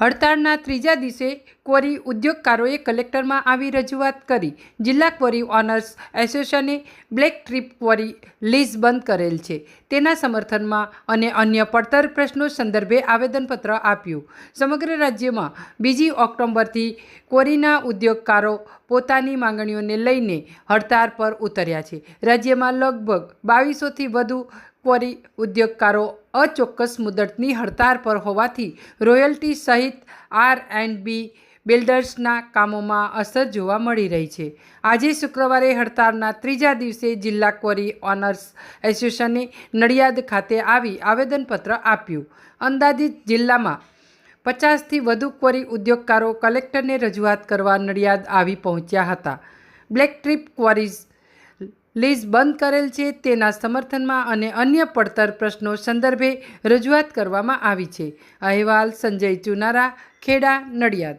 હડતાળના ત્રીજા દિવસે ક્વોરી ઉદ્યોગકારોએ કલેક્ટરમાં આવી રજૂઆત કરી. જિલ્લા ક્વોરી ઓનર્સ એસોસિએશને બ્લેક ટ્રીપ ક્વોરી લીઝ બંધ કરેલ છે. તેના સમર્થનમાં અને અન્ય પડતર પ્રશ્નો સંદર્ભે આવેદનપત્ર આપ્યું. સમગ્ર રાજ્યમાં બીજી ઓક્ટોબરથી ક્વોરીના ઉદ્યોગકારો પોતાની માંગણીઓને લઈને હડતાળ પર ઉતર્યા છે. રાજ્યમાં લગભગ બાવીસોથી વધુ ક્વોરી ઉદ્યોગકારો અચોક્કસ મુદતની હડતાળ પર હોવાથી રોયલ્ટી સહિત આર એન્ડ બી બિલ્ડર્સના કામોમાં અસર જોવા મળી રહી છે. આજે શુક્રવારે હડતાળના ત્રીજા દિવસે જિલ્લા ક્વોરી ઓનર્સ એસોસિએશને નડિયાદ ખાતે આવી આવેદનપત્ર આપ્યું. અંદાજિત જિલ્લામાં પચાસથી વધુ ક્વોરી ઉદ્યોગકારો કલેક્ટરને રજૂઆત કરવા નડિયાદ આવી પહોંચ્યા હતા. બ્લેક ટ્રીપ ક્વોરીઝ લીઝ બંધ કરેલ છે તેના સમર્થનમાં અને અન્ય પડતર પ્રશ્નો સંદર્ભે રજૂઆત કરવામાં આવી છે. અહેવાલ સંજય ચુનારા, ખેડા, નડિયાદ.